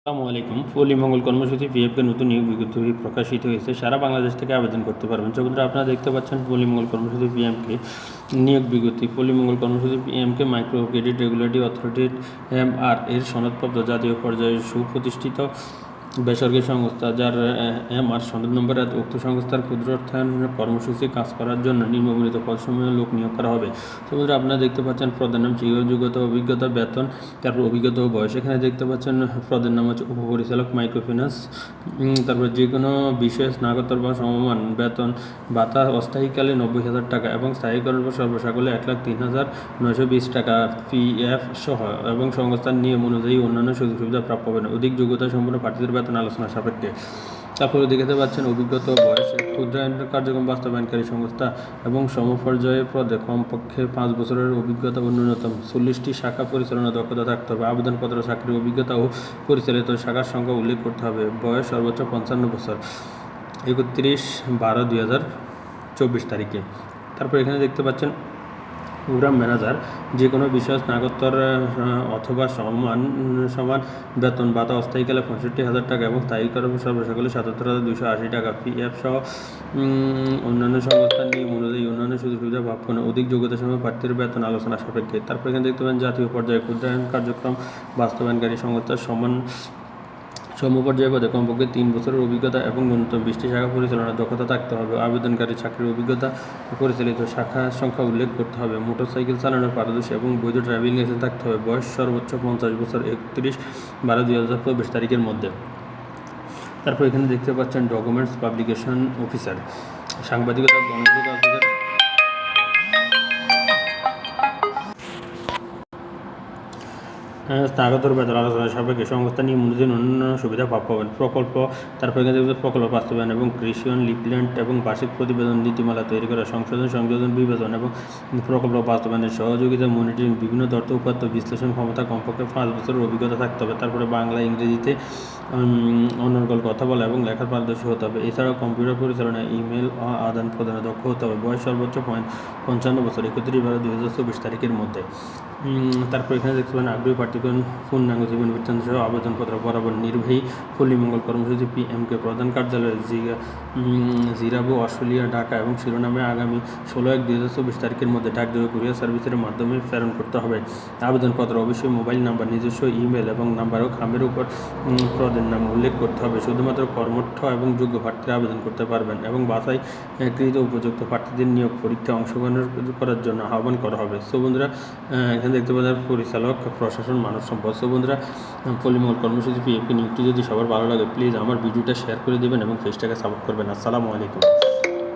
আসসালামু আলাইকুম। পল্লী মঙ্গল কর্মসূচি পিএফকে নতুন নিয়োগ বিজ্ঞপ্তি প্রকাশিত হয়েছে। সারা বাংলাদেশ থেকে আবেদন করতে পারবেন। বন্ধুরা আপনারা দেখতে পাচ্ছেন পল্লী মঙ্গল কর্মসূচি পিএমকে নিয়োগ বিজ্ঞপ্তি। পল্লী মঙ্গল কর্মসূচি PMK micro credit regulatory authority M R এর সনদপত্র জাতীয় পর্যায়ে সুপ্রতিষ্ঠিত বেসরকারি সংস্থা যার এম আর সনদ নম্বরে উক্ত সংস্থার ক্ষুদ্র অর্থায়ন কর্মসূচি কাজ করার জন্য নিম্নবর্ণিত পদসমূহে লোক নিয়োগ করা হবে। তোমাদের আপনারা দেখতে পাচ্ছেন প্রধান নাম চিকিৎসা যোগ্যতা অভিজ্ঞতা বেতন, তারপর অভিজ্ঞতা ও বয়স এখানে দেখতে পাচ্ছেন পদের নাম হচ্ছে উপপরিচালক মাইক্রোফিন্যান্স তারপর যে কোনো বিষয়ে স্নাতকোত্তর বা সমমান বেতন, ভাতা অস্থায়ীকালে নব্বই হাজার টাকা এবং স্থায়ীকরণ বা সর্বসাকলে এক লাখ তিন হাজার নয়শো বিশ টাকা পি এফ সহ এবং সংস্থার নিয়ম অনুযায়ী অন্যান্য সুযোগ সুবিধা প্রাপ্য হবেন অধিক যোগ্যতা সম্পন্ন প্রার্থীদের বেতন আলোচনা সাপেক্ষে। তারপরে দেখতে পাচ্ছেন, অভিজ্ঞতা বয়সে ক্ষুদ্রায়ন কার্যক্রম বাস্তবায়নকারী সংস্থা এবং সমপর্যায়ে পদে কমপক্ষে পাঁচ বছরের অভিজ্ঞতা ও ন্যূনতম চল্লিশটি শাখা পরিচালনা দক্ষতা থাকতে হবে। আবেদনপত্র, চাকরির অভিজ্ঞতা ও পরিচালিত শাখার সংখ্যা উল্লেখ করতে হবে। বয়স সর্বোচ্চ পঞ্চান্ন বছর। একত্রিশ বারো দুই হাজার চব্বিশ তারিখে। তারপর এখানে দেখতে পাচ্ছেন প্রোগ্রাম ম্যানেজার যে কোনো বিষয় স্নাতকোত্তর অথবা সমান সমান বেতন ভাতা অস্থায়ীকালে পঁয়ষট্টি হাজার টাকা এবং স্থায়ী কর্ম সর্বসকলে সাতাত্তর হাজার দুশো আশি টাকা পিএফ সহ অন্যান্য সংস্থার নিয়ে অনুযায়ী অন্যান্য সুযোগ সুবিধা ভাব কোনো অধিক যোগ্যতা সময় প্রার্থীর বেতন আলোচনা সাপেক্ষে। তারপর এখানে দেখতে পাবেন জাতীয় পর্যায়ে ক্ষুদ্রায়ন কার্যক্রম বাস্তবায়নকারী সংস্থার সমান সমপর্যায়ে পদে কমপক্ষে তিন বছরের অভিজ্ঞতা এবং ন্যূনতম বিশটি শাখা পরিচালনার দক্ষতা থাকতে হবে। আবেদনকারী চাকরির অভিজ্ঞতা পরিচালিত শাখা সংখ্যা উল্লেখ করতে হবে। মোটরসাইকেল চালানোর পারদর্শী এবং বৈধ ড্রাইভিং লাইসেন্স থাকতে হবে। বয়স সর্বোচ্চ পঞ্চাশ বছর, একত্রিশ বারো দুই হাজার চব্বিশ তারিখের মধ্যে। তারপর এখানে দেখতে পাচ্ছেন ডকুমেন্টস পাবলিকেশন অফিসার। সাংবাদিকতা স্নাতকোত্তর বেতন আলোচনা সাপেক্ষে সংস্থা নিয়ম অনুযায়ী অন্যান্য সুবিধা প্রাপ্য হবেন প্রকল্প। তারপর প্রকল্প বাস্তবায়ন এবং কৃষিয়ন, লিপল্যান্ড এবং বার্ষিক প্রতিবেদন নীতিমালা তৈরি করা, সংশোধন, সংযোজন বিবেচন এবং প্রকল্প বাস্তবায়নের সহযোগিতা, মনিটরিং, বিভিন্ন তথ্য, উপাত্ত, বিশ্লেষণ ক্ষমতা, কমপক্ষে পাঁচ বছরের অভিজ্ঞতা থাকতে হবে। তারপরে বাংলা, ইংরেজিতে অনর্গল কথা বলা এবং লেখার পারদর্শী হতে হবে। এছাড়াও কম্পিউটার পরিচালনা ইমেল আদান প্রদানে দক্ষ হতে হবে। বয়স সর্বোচ্চ পয়েন্ট পঞ্চান্ন বছর, একত্রিশ বারো দুই হাজার চব্বিশ তারিখের মধ্যে। তারপর এখানে দেখতে পাবেন আগ্রহী প্রার্থীগণ, পূর্ণাঙ্গ জীবন বৃত্তান্ত সহ আবেদনপত্র বরাবর নির্বাহী পল্লীমঙ্গল কর্মসূচি পিএমকে প্রধান কার্যালয় জিগা জিরাবো, অস্ট্রেলিয়া, ঢাকা এবং শিরোনামে আগামী ষোলো এক দুই হাজার চব্বিশ তারিখের মধ্যে ডাকযোগে কুরিয়ার সার্ভিসের মাধ্যমে প্রেরণ করতে হবে। আবেদনপত্র অবশ্যই মোবাইল নাম্বার, নিজস্ব ইমেল এবং নাম্বার ও খামের উপর পদের নাম উল্লেখ করতে হবে। শুধুমাত্র কর্মঠ এবং যোগ্য প্রার্থীরা আবেদন করতে পারবেন এবং বাছাইকৃত উপযুক্ত প্রার্থীদের নিয়োগ পরীক্ষা অংশগ্রহণ করার জন্য আহ্বান করা হবে। সো বন্ধুরা দেখতে পাচ্ছেন পরিচালক, প্রশাসন, মানব সম্পদ সো বন্ধুরা পলিমল কর্মসূচি পিএফপি নিয়োগটি যদি সবার ভালো লাগে প্লিজ আমার ভিডিওটা শেয়ার করে দেবেন এবং ফেসটাকে সাপোর্ট করবেন। আসসালামু আলাইকুম।